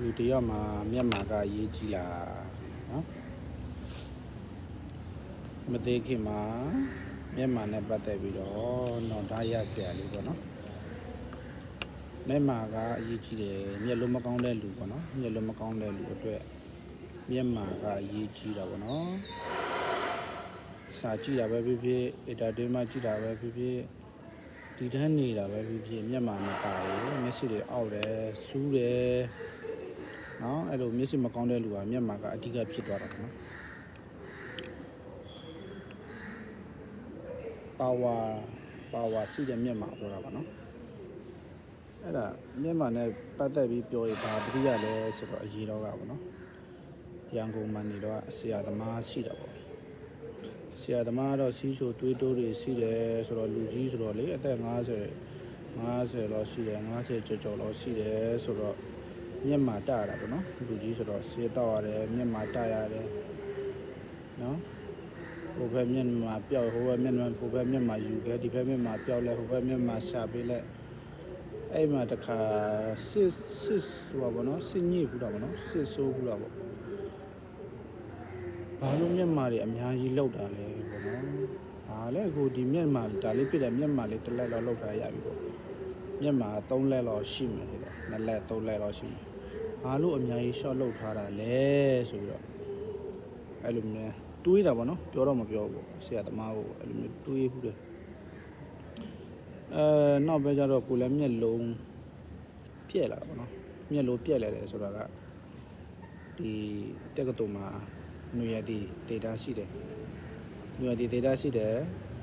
လူတစ်ယောက်မှာမျက်မှန်ကအရေးကြီးလားနော်မသေးခင်မှာမျက်မှန်နဲ့ပတ်သက်ပြီးတော့တော့ဒါရဆရာလေးပေါ့နော်မျက်မှန်ကအရေးကြီးတယ်မျက်လုံးမကောင်းတဲ့လူပေါ့နော်မျက်လုံးမကောင်းတဲ့လူအတွက်မျက်မှန်ကအရေးကြီးတာပေါ့နော်စာကြည့်တာပဲဖြစ်ဖြစ်အတာတွေမှာကြည့်တာပဲဖြစ်ဖြစ်ဒီတန်းနေတာပဲဖြစ်ဖြစ်မျက်မှန်မပါရင်မျက်စိတွေအောက်တယ်စူးတယ် နော်အဲ့လိုမျက်စိမကောင်းတဲ့လူကမျက်မှန်ကအဓိကဖြစ်သွားတာပေါ့နော်ပါဝါပါဝါရှိတဲ့မျက်မှန်ပြောတာပါနော်အဲ့ဒါမျက်မှန်နဲ့ပတ်သက်ပြီးပြောရင်ဒါတတိယလဲဆိုတော့အရေးတော့ကပေါ့နော်ရန်ကုန်မှာနေတော့ဆရာသမားရှိတာပေါ့ဆရာသမားတော့စီးချိုတွေးတိုးတွေရှိတယ်ဆိုတော့လူကြီးဆိုတော့လေအသက်50 50လောက်ရှိတယ်50ကျော်ကျော်လောက်ရှိတယ်ဆိုတော့ မျက်မှာတရတာပေါ့နော်လူကြီးဆိုတော့ဆေးတောက်ရတယ်မျက်မှာတရတယ်နော်ဟိုဘက်မျက်မှာပျောက်ဟိုဘက်မျက်မှာဟိုဘက်မျက်မှာယူခဲ့ဒီဘက်မျက်မှာပျောက်လဲဟိုဘက်မျက်မှာရှာပေးလဲအဲ့မှာတခါစစ်စစ်ဆိုတာပေါ့နော်စစ်ညစ်ဘူးတာပေါ့နော်စစ်ဆိုးဘူးတာပေါ့ဘာလို့မျက်မှာတွေအများကြီးလောက်တာလဲပေါ့နော်ဟာလဲအခုဒီမျက်မှာဒါလေးဖြစ်တဲ့မျက်မှာလေးတစ်လက်တော့လောက်တာရပြီပေါ့ မျက်မှောက်3လက်လောက်ရှိမယ်လို့နှစ်လက်3လက်လောက်ရှိမယ်ဘာလို့အများကြီး short လောက်ထားတာလဲဆိုပြီးတော့အဲ့လိုမျိုးတွေးတာပေါ့နော်ပြောတော့မပြောဘူးဆရာသမားကိုအဲ့လိုမျိုးတွေးဘူးတယ်အဲနောက်ပဲကျတော့ကိုလည်းမျက်လုံးပြက်လာတာပေါ့နော်မျက်လုံးပြက်လာတယ်ဆိုတာကဒီတက္ကသိုလ်မှာနွေရည်ဒေတာရှိတယ်နွေရည်ဒေတာရှိတယ်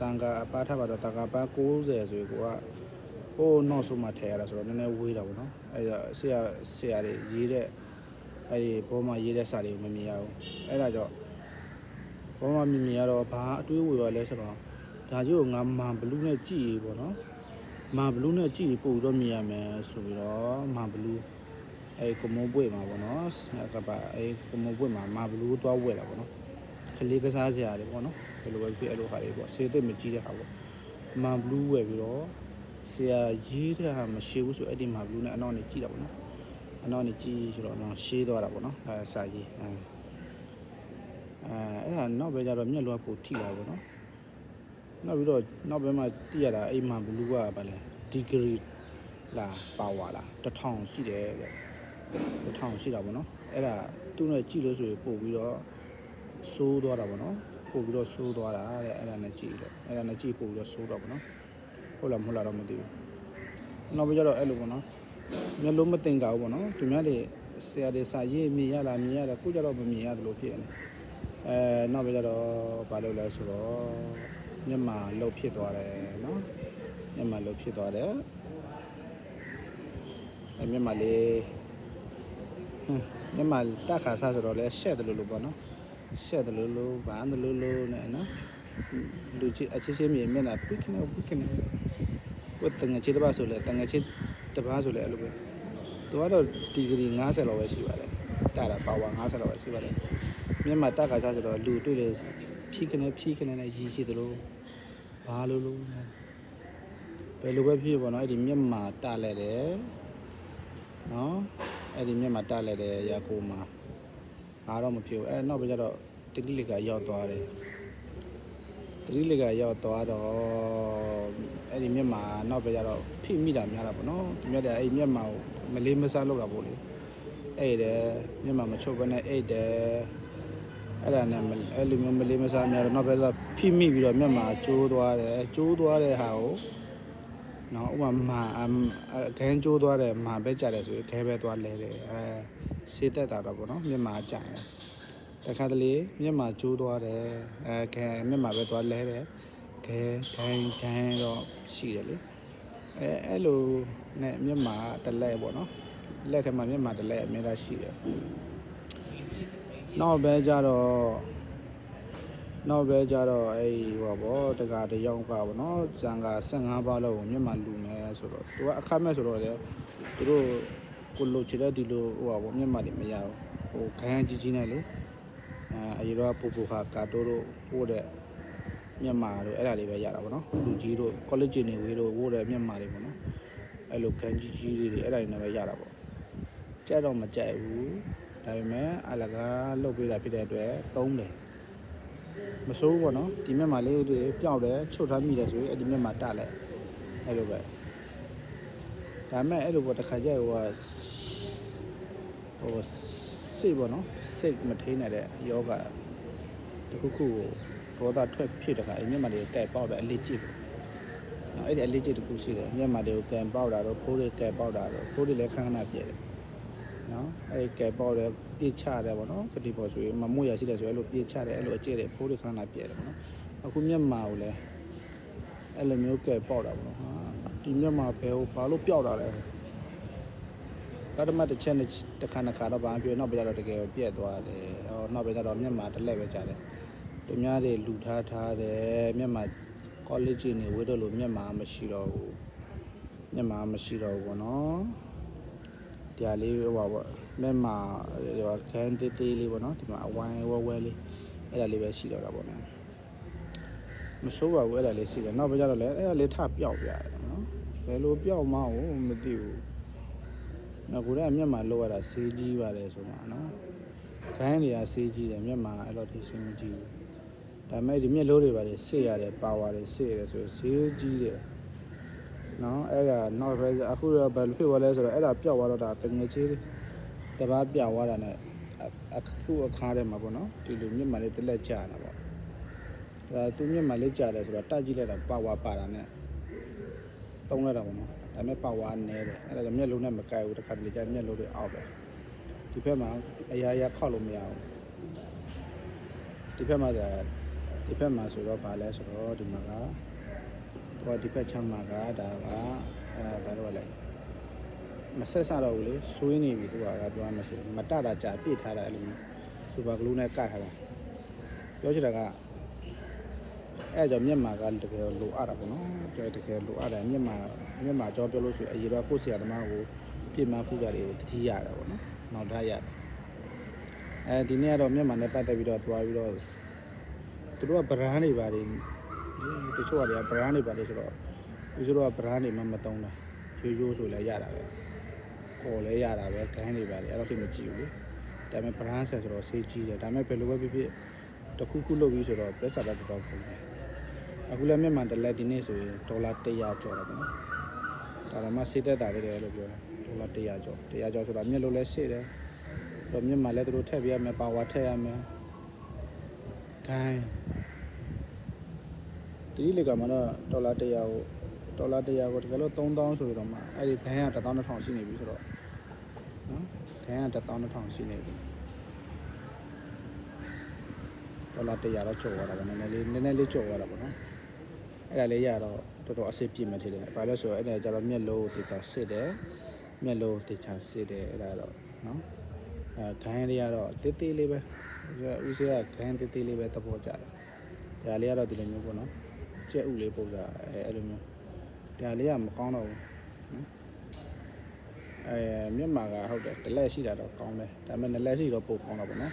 တန်ခါအပါထားပါတော့တန်ခါပါ90ဆိုရင်ကိုက ဟိုနောက်ဆုံးမှထည့်ရတာဆိုတော့နည်းနည်းဝေးတာပေါ့နော်အဲ့ဒါဆရာဆရာတွေရေးတဲ့အဲ့ဒီဘောမှာရေးတဲ့စာတွေကိုမမြင်ရဘူးအဲ့ဒါကြောင့်ဘောမှာမြင်မြင်ရတော့ဘာအတွေးဝေရလဲဆိုတော့ဒါကြီးကိုငါမာဘလူးနဲ့ကြည့်ရေပေါ့နော်မာဘလူးနဲ့ကြည့်ရင်ပို့ပြီးတော့မြင်ရမယ်ဆိုပြီးတော့မာဘလူးအဲ့ကမုံပွေမှာပေါ့နော်ကပအဲ့ကမုံပွေမှာမာဘလူးသွားဝဲတာပေါ့နော်ကလေးကစားစရာတွေပေါ့နော်ဘယ်လိုပဲဖြစ်အဲ့လိုဟာတွေပေါ့စေသိမကြည့်တဲ့ဟာပေါ့မာဘလူးဝဲပြီးတော့ ဆရာရေးတဲ့ဟာမရှိဘူးဆိုအဲ့ဒီမှာဘလူးနဲ့အနောက်နေကြည့်တာပေါ့နော်အနောက်နေကြည့်ဆိုတော့တော့ရှေးသွားတာပေါ့နော်အဲစာရေးအဲအဲအဲ့ဒါနောက်ပဲကြတော့မျက်လုံးကပိုထိလာပေါ့နော်နောက်ပြီးတော့နောက်ပဲမှတိရတာအိမ်မှာဘလူးကဗာလဲဒီဂရီလာပါဝါလာတစ်ထောင်ရှိတယ်တဲ့တစ်ထောင်ရှိတာပေါ့နော်အဲ့ဒါသူ့နဲ့ကြည့်လို့ဆိုရင်ပို့ပြီးတော့စိုးသွားတာပေါ့နော်ပို့ပြီးတော့စိုးသွားတာတဲ့အဲ့ဒါနဲ့ကြည့်လို့အဲ့ဒါနဲ့ကြည့်ပို့ပြီးတော့စိုးတော့ပေါ့နော် ဟုတ်လားမဟုတ်လားတော့မသိဘူးနောက်ပြီးကြတော့အဲ့လိုပေါ့နော်မျက်လုံးမတင်ကြဘူးပေါ့နော်သူများတွေဆရာတွေစာရေးမြင်ရလားမြင်ရလားကိုကြတော့မမြင်ရတယ်လို့ဖြစ်နေအဲနောက်ပြီးကြတော့ဘာလို့လဲဆိုတော့မျက်မှောင်လှုပ်ဖြစ်သွားတယ်နော်မျက်မှောင်လှုပ်ဖြစ်သွားတယ်အဲမျက်မှောင်လေးဟမ်မျက်မှောင်တက်ခါစားဆိုတော့လဲရှက်တယ်လို့လို့ပေါ့နော်ရှက်တယ်လို့လို့ဘာတယ်လို့လို့နဲ့နော်လူချစ်အချစ်ချင်းမြင်မျက်နှာပိကနေပိကနေ ကိုတငယ်ချစ်တစ်ပါးဆိုလဲတငယ်ချစ်တစ်ပါးဆိုလဲအဲ့လိုပဲသူကတော့ဒီဂရီ90လောက်ပဲရှိပါတယ်တာတာပါဝါ90လောက်ပဲရှိပါတယ်မျက်မှတက်ခါစားဆိုတော့လူတွေ့တယ်ဖြီးခနေဖြီးခနေနဲ့ရည်ချစ်တယ်လို့ဘာလို့လို့ဘယ်လိုပဲဖြစ်ပေါ့နော်အဲ့ဒီမျက်မှတလဲတယ်နော်အဲ့ဒီမျက်မှတလဲတယ်ရာကိုမှာအားတော့မဖြစ်ဘူးအဲ့နောက်ပဲကျတော့တတိလကရောက်သွားတယ် တတိလကရောက်သွားတော့အဲ့ဒီမျက်မှောင်နောက်ပဲကျတော့ဖိမိတာများတာပေါ့နော်ဒီမြတ်တဲ့အဲ့ဒီမျက်မှောင်ကိုမလေးမစားလောက်တာပေါ့လေအဲ့တယ်မျက်မှောင်မချုပ်ဘဲနဲ့အဲ့တယ်အဲ့ဒါနဲ့မအဲ့လိုမျိုးမလေးမစားများတော့နောက်ပဲဆိုဖိမိပြီးတော့မျက်မှောင်ကျိုးသွားတယ်ကျိုးသွားတဲ့ဟာကိုနော်ဥပမာအမ်အခဲကျိုးသွားတယ်မာပဲကြတယ်ဆိုရင်ခဲပဲသွားလဲတယ်အဲစေးတက်တာတော့ပေါ့နော်မျက်မှောင်ကြတယ် တခါတလေမျက်မှကျိုးသွားတယ်အဲခဲမျက်မှပဲသွားလဲတယ်ခဲခိုင်းခိုင်းတော့ရှိတယ်လေအဲအဲ့လိုနဲ့မျက်မှတစ်လဲပေါ့နော်လက်ထဲမှာမျက်မှတစ်လဲအများကြီးရှိတယ်နောက်ပဲကြတော့နောက်ပဲကြတော့အဲ့ဟိုပါဗောတကာတယောက်ကဗောနော်ဇန်က15ပါးလောက်ကိုမျက်မှလူမယ်ဆိုတော့သူကအခက်မဲ့ဆိုတော့လေသူတို့ကိုလိုချင်တဲ့ဒီလိုဟိုပါဗောမျက်မှတွေမရဘူးဟိုခိုင်းကြီးကြီးနဲ့လေ အဲအရီတော့ပူပူခါကာတိုးတို့ပို့တဲ့မြန်မာတို့အဲ့ဒါလေးပဲရတာပေါ့နော်လူကြီးတို့ college နေဝေးတို့ပို့တဲ့မြန်မာတွေပေါ့နော်အဲ့လိုကန်ကြီးကြီးလေးတွေအဲ့ဒါတွေနဲ့ပဲရတာပေါ့ကြက်တော့မကြက်ဘူးဒါပေမဲ့အလကားလုတ်ပေးတာဖြစ်တဲ့အတွက်သုံးတယ်မစိုးဘူးပေါ့နော်ဒီမြက်မှာလေးတွေပျောက်တယ်ချုပ်ထားမိတယ်ဆိုရင်အဲ့ဒီမြက်မှာတလိုက်အဲ့လိုပဲဒါပေမဲ့အဲ့လိုပေါ့တစ်ခါကျဟိုကဟိုစိတ်ပေါ့နော် စိတ်မထိန်နိုင်တဲ့ယောဂတစ်ခုခုကိုဒေါသထွက်ဖြစ်တဲ့ခါအဲ့မြက်မှာလေးကိုကဲပေါက်တယ်အလေးကြည့်ပေါ့နော်အဲ့ဒီအလေးကျစ်တစ်ခုရှိတယ်မျက်မှောက်တွေကိုကန်ပေါက်တာတော့ဖိုးတွေကဲပေါက်တာတော့ဖိုးတွေလည်းခဏခဏပြည့်တယ်နော်အဲ့ဒီကဲပေါက်တယ်ပြစ်ချတယ်ပေါ့နော်ခတိပေါ်ဆိုရင်မမွေရရှိတယ်ဆိုရင်အဲ့လိုပြစ်ချတယ်အဲ့လိုအကျဲတယ်ဖိုးတွေခဏခဏပြည့်တယ်ပေါ့နော်အခုမျက်မှောက်ကိုလည်းအဲ့လိုမျိုးကဲပေါက်တာပေါ့နော်ဟာဒီမျက်မှောက်ဘယ်ဟိုဘာလို့ပျောက်တာလဲ ပထမတစ်ချက်နဲ့တစ်ခါတစ်ခါတော့ဘာမှပြောနောက်ပြတော့တကယ်ပြက်သွားတယ်ဟောနောက်ပြတော့မျက်မှောက်တစ်လက်ပဲကြာတယ်သူများတွေလူထားထားတယ်မျက်မှောက် college နေဝေးတော့လို့မျက်မှောက်မရှိတော့ဘူးမျက်မှောက်မရှိတော့ဘူးပေါ့နော်တရားလေးဟိုပါပေါ့မျက်မှောက်ဟိုခန်းတေးသေးလေးပေါ့နော်ဒီမှာအဝိုင်းဝဲဝဲလေးအဲ့ဒါလေးပဲရှိတော့တာပေါ့နော်မဆိုးပါဘူးအဲ့ဒါလေးရှိတယ်နောက်ပြကြတော့လေအဲ့ဒါလေးထပျောက်ပြရတယ်နော်ဘယ်လိုပျောက်မှန်းကိုမသိဘူး နောက်ကိုယ်ကမျက်မှောက်လောက်ရတာဆေးကြီးပါတယ်ဆိုမှနော်ခိုင်းတွေကဆေးကြီးတယ်မျက်မှောက်အဲ့လိုထိဆေးမကြီးဘူးဒါပေမဲ့ဒီမြက်လို့တွေပါလေစစ်ရတယ်ပါဝါတွေစစ်ရတယ်ဆိုရင်ဈေးကြီးတယ်နော်အဲ့ဒါနောက်ပဲအခုတော့ဘယ်လိုဖြစ်သွားလဲဆိုတော့အဲ့ဒါပျောက်သွားတော့ဒါတငယ်ချင်းတပားပျောက်သွားတာ ਨੇ အခုအခါထဲမှာပေါ့နော်ဒီလိုမြက်မှလေးတစ်လက်ကြာတာပေါ့ဒါသူမြက်မှလေးကြာတယ်ဆိုတော့တက်ကြည့်လိုက်တာပါဝါပါတာ ਨੇ သုံးလိုက်တာပေါ့နော် ဒါပေမဲ့ပါဝါနည်းတယ်အဲ့ဒါကြောင့်မြက်လုံးနဲ့မကိုက်ဘူးတစ်ခါတလေကြာမြက်လုံးတွေအောက်ပဲဒီဘက်မှာအရာရာခောက်လို့မရဘူးဒီဘက်မှာဒါဒီဘက်မှာဆိုတော့ဗာလဲဆိုတော့ဒီမှာကတော့ဒီဘက်ချမ်းမှာကဒါကအဲဘာလို့လဲမဆက်စတော့ဘူးလေဆွေးနေပြီသူကပြောမှဆိုမတတာကြာပြစ်ထားတာအဲ့လိုမျိုးစူပါဂလူးနဲ့ကတ်ထားတာပြောချင်တာက အဲ့ကြောင့်မျက်မှာကတကယ်လိုအပ်တာပေါ့နော်တကယ်တကယ်လိုအပ်တယ်မျက်မှာမျက်မှာကြောပြောလို့ဆိုအရေတော့ကိုယ့်ဆရာသမားကိုပြင်မဖူးတာတွေကိုတတိရတာပေါ့နော်နောက်ထားရတယ်အဲဒီနေ့ကတော့မျက်မှာနဲ့ပတ်သက်ပြီးတော့သွားပြီးတော့သူတို့ကဗရန်တွေပါတယ်တချို့ကလည်းဗရန်တွေပါတယ်ဆိုတော့သူတို့ကဗရန်တွေမှမတုံးတာရိုးရိုးဆိုလည်းရတာပဲခေါ်လည်းရတာပဲဂန်းတွေပါတယ်အဲ့တော့ထိမကြည့်ဘူးလေဒါပေမဲ့ဗရန်ဆက်ဆိုတော့ဆေးကြီးတယ်ဒါပေမဲ့ဘယ်လိုပဲဖြစ်ဖြစ်တစ်ခုခုလုပ်ပြီးဆိုတော့ပြဿနာတော့တော့ကုန်တယ် အခုလည်းမြန်မာတစ်လက်ဒီနေ့ဆိုရင်ဒေါ်လာ100ကျော်တယ်ပေါ့နော်ဒါတော့မှစေးသက်တာလေးတယ်လို့ပြောတယ်ဒေါ်လာ100ကျော်100ကျော်ဆိုတာမြက်လို့လဲရှေ့တယ်တော့မြန်မာလည်းသူတို့ထည့်ပြရမယ်ပါဝါထည့်ရမယ်ဂန်းဒီလေကမှတော့ဒေါ်လာ100ကိုဒေါ်လာ100ကိုတကယ်လို့3000ဆိုတော့မှအဲ့ဒီခန်းက12000ရှိနေပြီဆိုတော့နော်ခန်းက12000ရှိနေပြီဒေါ်လာ100တော့ကျော်သွားတာပေါ့နည်းနည်းလေးနည်းနည်းလေးကျော်သွားတာပေါ့နော် အဲ့ဒါလေးရတော့တော်တော်အစစ်ပြည့်မှထည့်တယ်ဘာလို့ဆိုတော့အဲ့ဒါကျတော့မျက်လုံးကိုတေချာစစ်တယ်မျက်လုံးတေချာစစ်တယ်အဲ့ဒါတော့နော်အဲခန်းလေးကတော့တေးသေးလေးပဲဦးစေးကခန်းတေးသေးလေးပဲသဘောကျတယ်ဒါလေးကတော့ဒီလိုမျိုးပေါ့နော်ကြက်ဥလေးပုံစံအဲအဲ့လိုမျိုးဒါလေးကမကောင်းတော့ဘူးနော်အဲမြန်မာကဟုတ်တယ်တစ်လက်ရှိတာတော့ကောင်းတယ်ဒါပေမဲ့နှစ်လက်ရှိတော့ပုံကောင်းတော့ဗောနော်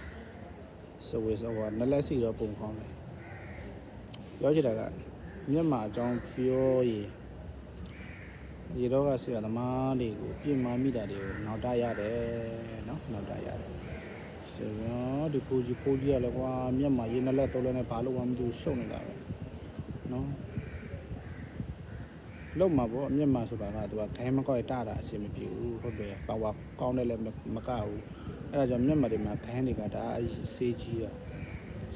စဝေစဝါနှစ်လက်ရှိတော့ပုံကောင်းတယ်ပြောချင်တာက မြန်မာအကြောင်းပြောရင်ဒီတော့ကဆရာသမားတွေကိုပြင်မာမိတာတွေကိုနောက်တရတယ်နော်နောက်တရတယ်ဆိုတော့ဒီပူကြီးပူကြီးရလဲကွာမြန်မာရေနှစ်လက်သုံးလက်နဲ့ဘာလို့မှမသိဘူးရှုံနေတာပဲနော်လုံးမှာပေါ့အမျက်မှဆိုတာကသူကခိုင်းမကောက်ရတတာအဆင်မပြေဘူးဟုတ်တယ်ပါဝါကောင်းတယ်လည်းမကဘူးအဲ့ဒါကြောင့်မျက်မှတွေမှာခိုင်းတွေကဒါဆေးကြီးอ่ะ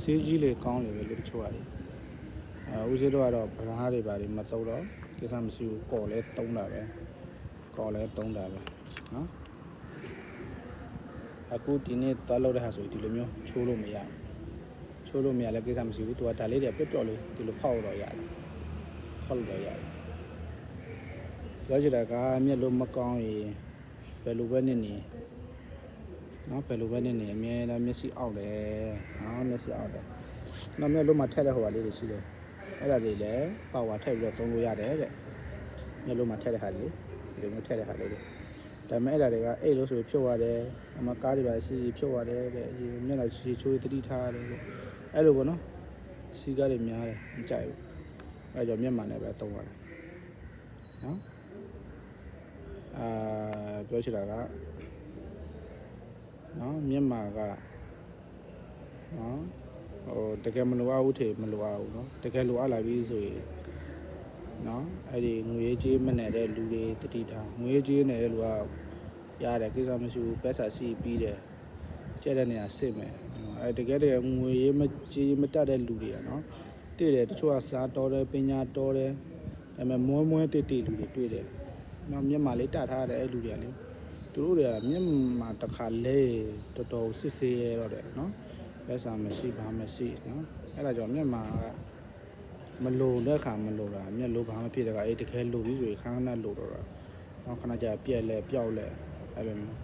ဆေးကြီးလေကောင်းလေပဲလို့တချို့ရတယ်အဲ ဦးစေးတို့ကတော့ဗရာတွေပါတယ်မတုံးတော့ကိစ္စမရှိဘူးကော်လဲတုံးတာပဲကော်လဲတုံးတာပဲနော်အခုဒီနေ့သွားလို့တဲ့ဟာဆိုဒီလိုမျိုးချိုးလို့မရဘူးချိုးလို့မရလည်းကိစ္စမရှိဘူးသူကဒါလေးတွေပျော့ပျော့လေးဒီလိုခောက်တော့ရတယ်ခောက်လို့တော့ရတယ်ပြောချင်တာကမျက်လုံးမကောင်းရင်ဘယ်လိုပဲနေနေနော်ဘယ်လိုပဲနေနေအမြဲတမ်းမျက်စိအောက်တယ်နော်မျက်စိအောက်တယ်နော်မျက်လုံးမှာထက်တဲ့ဟိုဟာလေးတွေရှိတယ် အဲ့ဒါတွေလည်းပါဝါထည့်ပြီးတော့သုံးလို့ရတယ်တဲ့မျက်လုံးမှာထက်တဲ့ဟာလေးဒီလိုမျိုးထက်တဲ့ဟာလေးတွေဒါပေမဲ့အဲ့ဒါတွေကအဲ့လို့ဆိုဖြုတ်ရတယ်အမကားတွေပါစီဖြုတ်ရတယ်တဲ့မျက်နှာချီချိုးတတိထားရတယ်တဲ့အဲ့လိုပေါ့နော်စီကားတွေများတယ်မကြိုက်ဘူးအဲ့ကြောင့်မျက်မှန်နဲ့ပဲတုံးရတယ်နော်အာပြောချင်တာကနော်မြန်မာကနော် ဟိုတကယ်မလိုအပ်ဘူးထေမလိုအပ်ဘူးနော်တကယ်လိုအပ်လာပြီဆိုရင်နော်အဲ့ဒီငွေကြေးမနဲ့တဲ့လူတွေတတိထားငွေကြေးနေတဲ့လူကရတယ်ကိစ္စမရှိဘူးပတ်စာစီပြီးတယ်ကျတဲ့နေရာစစ်မယ်အဲ့တကယ်တကယ်ငွေရေးမကြေးမတတ်တဲ့လူတွေကနော်တည်တယ်တချို့ကစားတော်တယ်ပညာတော်တယ်ဒါပေမဲ့မွဲမွဲတိတ်တိတ်လူတွေတွေ့တယ်နော်မြန်မာလေးတတ်ထားတဲ့အဲ့လူတွေကလေသူတို့တွေကမြန်မာတစ်ခါလဲတော်တော်စစ်ဆေးရတော့တယ်နော် လက်စာမရှိဘာမရှိနော်အဲ့ဒါကြောင့်မြန်မာကမလုံတဲ့ခါမလုံတာမျက်လုံးဘာမှဖြစ်တဲ့ခါအေးတကယ်လုံပြီးဆိုရင်ခဏခဏလုံတော့တာနော်ခဏကြာပြက်လဲပျောက်လဲအဲ့လိုမျိုး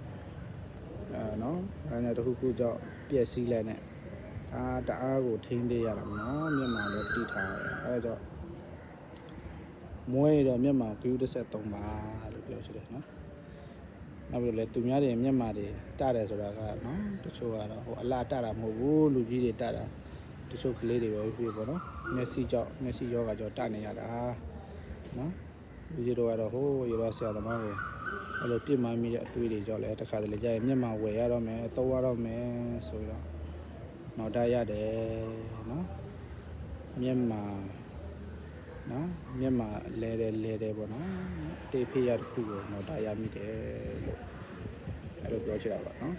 အဲနော်အဲ့ဒါတခုခုကြောင့်ပြက်စီးလဲနဲ့ဒါတအားကိုထိန်းသေးရတာမနော်မြန်မာလည်းတီးထားတယ်အဲ့ဒါကြောင့်မွေးတော့မြန်မာကယူ13ပါလို့ပြောချင်တယ်နော် နောက်ပြီးတော့လေသူများတွေမျက်မှတွေတတယ်ဆိုတာကနော်တချို့ကတော့ဟိုအလားတတာမဟုတ်ဘူးလူကြီးတွေတတာတချို့ကလေးတွေပဲဖြစ်ပေါ့နော်မျက်စိကြောင့်မျက်စိယောဂါကြောင့်တနေရတာနော်လူကြီးတို့ကတော့ဟိုးရောဆရာသမားကိုအဲ့လိုပြစ်မှန်းမိတဲ့အတွေ့တွေကြောင့်လည်းတစ်ခါတလေကြာရင်မျက်မှဝယ်ရတော့မယ်သုံးရတော့မယ်ဆိုတော့နောက်တရတယ်နော်မျက်မှ နော်မျက်မှလဲတယ်လဲတယ်ပေါ့နော်တေးဖေးရတစ်ခုကိုနောက်တရမိတယ်လို့အဲ့လိုပြောချင်တာပါနော်